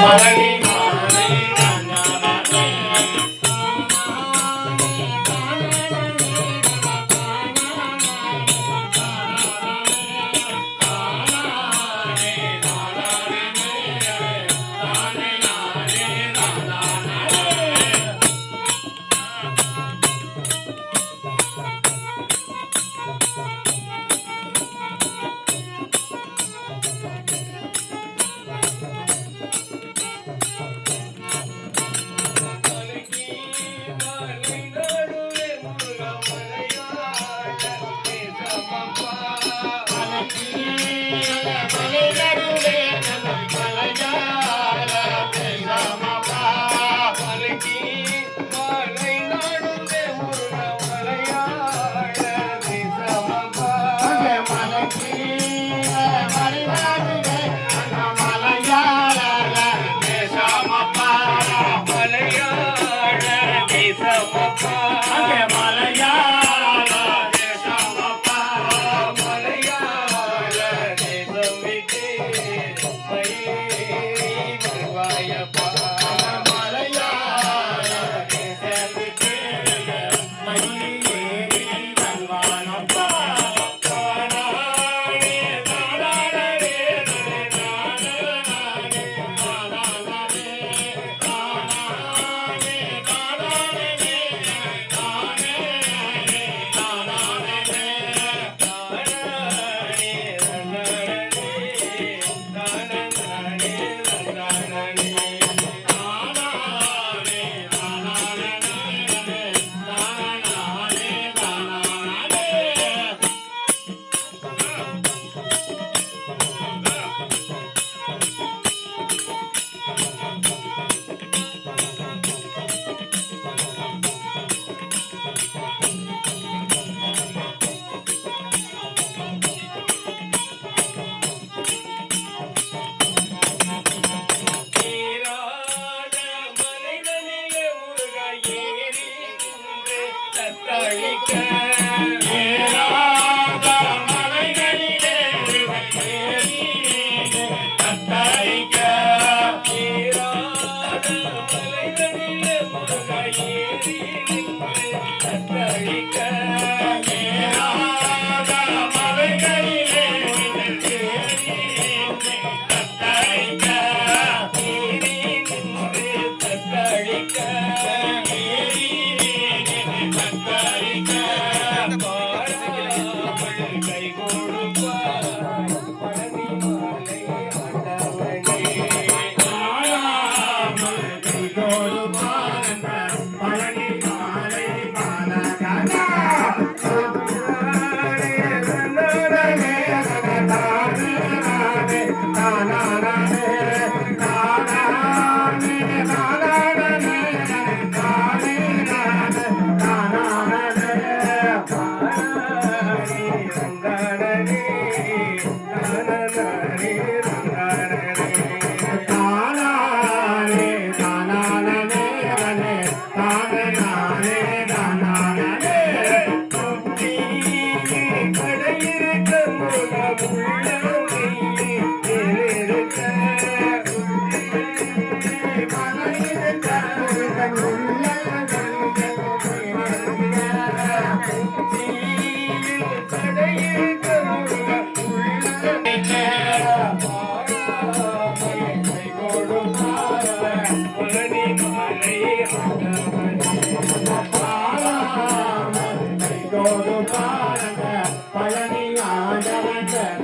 Parabéns.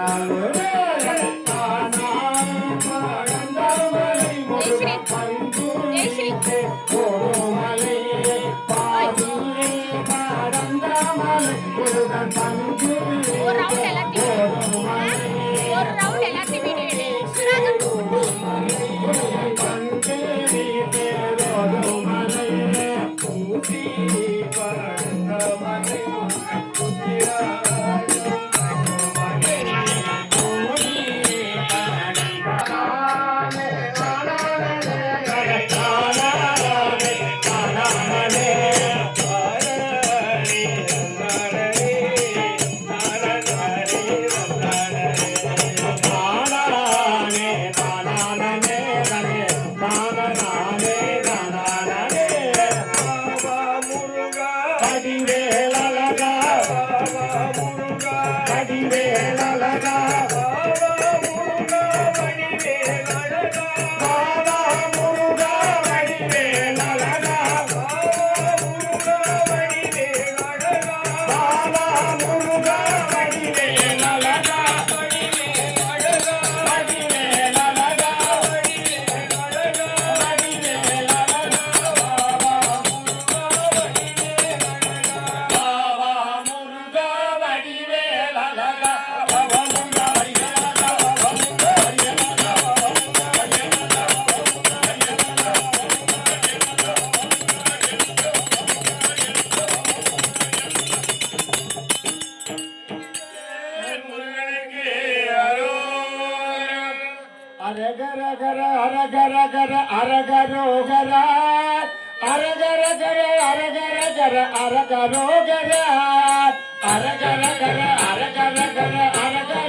Alô. అరగర గర అరగర గర అరగరోగర అరగర గర అరగర గర అరగరోగర అరగర గర అరగర గర అరగ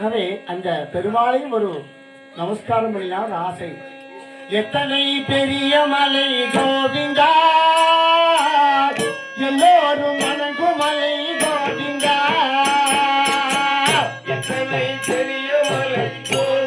ஆகவே அந்த பெருமாளையும் ஒரு நமஸ்காரம் பண்ணினால் ஆசை. எத்தனை பெரிய மலை கோவிந்தா? எல்லோரும் மணங்கும் மலை கோவிந்தா? எத்தனை பெரிய மலை கோவிந்தா